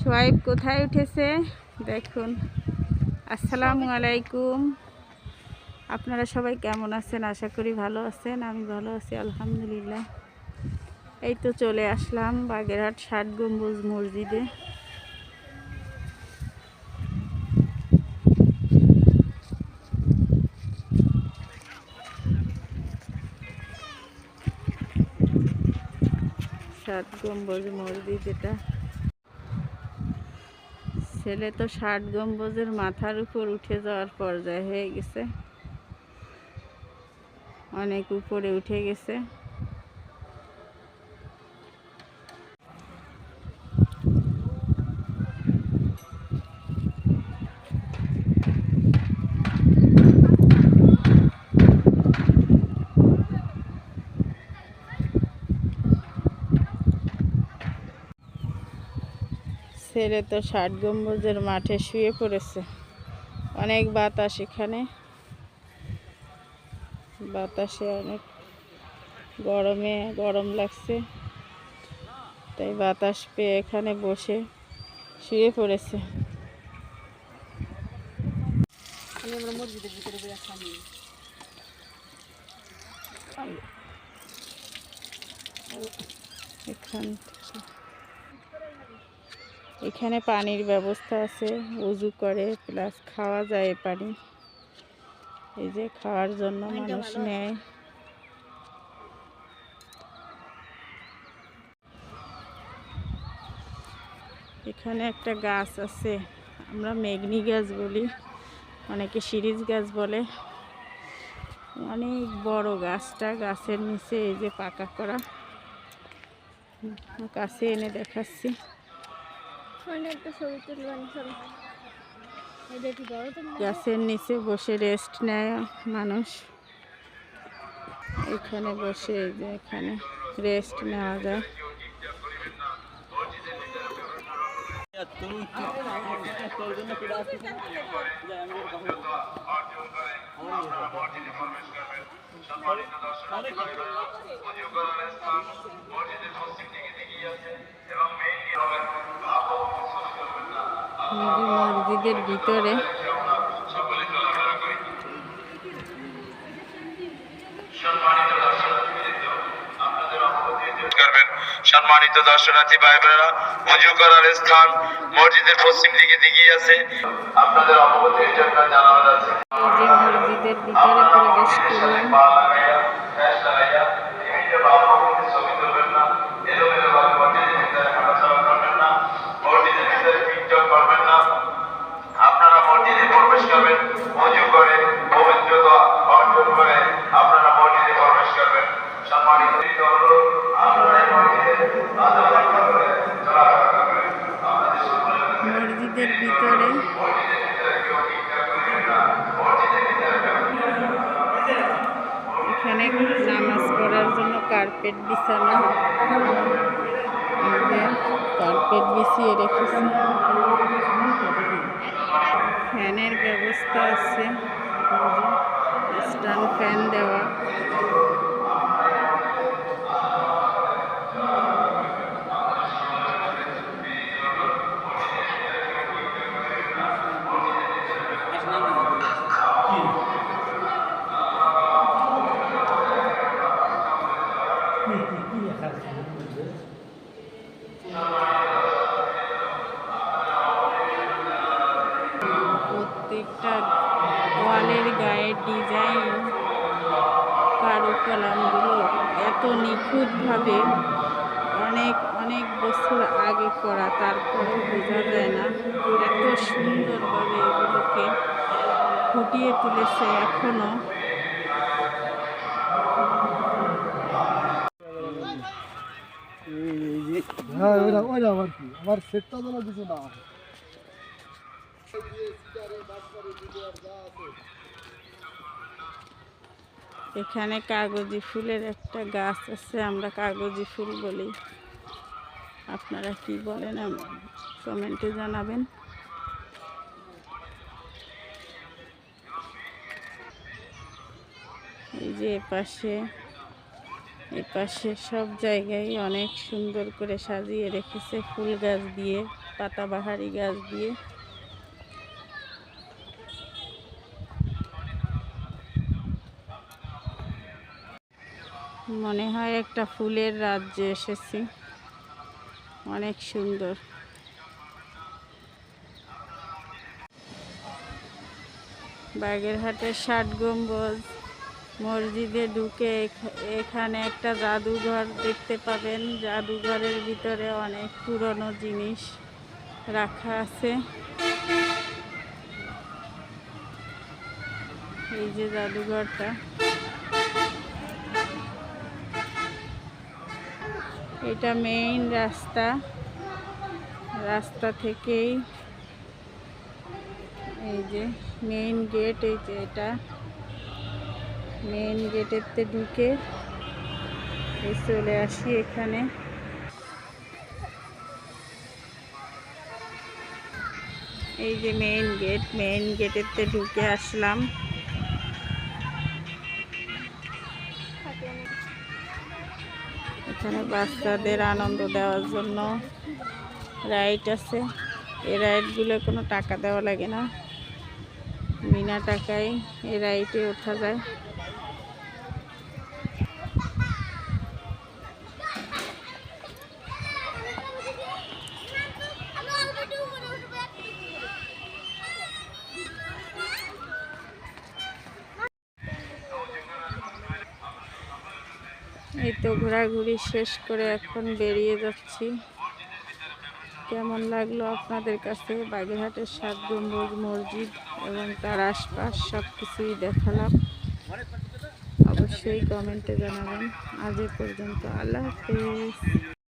সোয়াইব কোথায় উঠেছে? দেখুন। আসসালামু আলাইকুম। আপনারা সবাই কেমন আছেন? আশা করি ভালো আছেন, আমি ভালো আছি, আলহামদুলিল্লাহ। এই তো চলে আসলাম বাগেরহাট ষাট গম্বুজ মসজিদে। ষাট গম্বুজ মসজিদ এটা। ছেলে তো ষাট গম্বুজের মাথার উপর উঠে যাওয়ার পর্যায়ে হয়ে গেছে। অনেক উপরে উঠে গেছে। ছেলে তো ষাট গম্বুজের মাঠে শুয়ে পড়েছে। অনেক বাতাস এখানে। বাতাসে অনেক গরমে গরম লাগছে। তাই বাতাস পেয়ে এখানে বসে শুয়ে পড়েছে। আমরা মসজিদের ভিতরে এখান এখানে পানির ব্যবস্থা আছে উজু করে প্লাস খাওয়া যায় পানি। এই যে খাওয়ার জন্য মানুষ নেয়। এখানে একটা গাছ আছে আমরা মেঘনি গাছ বলি অনেকে সিরিজ গাছ বলে। অনেক বড় গাছটা গাছের নিচে এই যে পাকা করা। কাছে এনে দেখাচ্ছি। গাছের নিচে বসে রেস্ট নেয় মানুষ। এখানে বসে এই এখানে রেস্ট নেওয়া যায়। মসজিদের ভিতরে। সম্মানিত দর্শনার্থী ভাই বোনেরা উজু করার স্থান মসজিদের পশ্চিম দিকে দিকে আছে। আপনাদের অবগতির জন্য জানানো যাচ্ছে। মসজিদের ভিতরে প্রবেশ করলাম। এখানে নামাজ পড়ার জন্য কার্পেট বিছানো। কার্পেট বিছিয়ে রেখেছে। ফ্যানের ব্যবস্থা আছে। স্ট্যান্ড ফ্যান দেওয়া। প্রত্যেকটা ওয়ালের গায়ের ডিজাইন কারুকলামগুলো এত নিখুঁতভাবে অনেক অনেক বছর আগে করা তারপরে বোঝা যায় না এত সুন্দরভাবে এগুলোকে ফুটিয়ে তুলেছে এখনও হ্যাঁ ওইটা ওইটা আমার কি? আমার সেটটা যেন কিছু না এখানে কাগজি ফুলের একটা গাছ আছে, আমরা কাগজি ফুল বলি। আপনারা কি বলেন কমেন্টে জানাবেন। এই যে এ পাশে এই পাশে সব জায়গায় অনেক সুন্দর করে সাজিয়ে রেখেছে ফুল গাছ দিয়ে পাতাবাহারি গাছ দিয়ে। মনে হয় একটা ফুলের রাজ্যে এসেছি। অনেক সুন্দর। বাগেরহাটের ষাট গম্বুজ, মসজিদে ঢুকে এখ- এখানে একটা জাদুঘর দেখতে পাবেন। জাদুঘরের ভিতরে অনেক পুরনো জিনিস রাখা আছে। এই যে জাদুঘরটা। এটা মেইন রাস্তা। রাস্তা থেকেই এই যে মেইন গেট এই যে এটা। মেইন গেটেরতে ঢুকে এই চলে আসি এখানে। এই যে মেইন গেট মেইন গেটেরতে ঢুকে আসলাম। এখানে বাচ্চাদের আনন্দ দেওয়ার জন্য রাইড আছে। এই রাইডগুলো কোনো টাকা দেওয়া লাগে না। বিনা টাকায় এই রাইডে ওঠা যায়। এই তো ঘোরাঘুরি শেষ করে এখন বেরিয়ে যাচ্ছি। কেমন লাগল আপনাদের কাছে? বাগেরহাটের সাত গম্বুজ মসজিদ এবং তার আশপাশ সব কিছুই দেখালাম। অবশ্যই কমেন্টে জানাবেন। আজ পর্যন্ত আল্লাহ হাফেজ।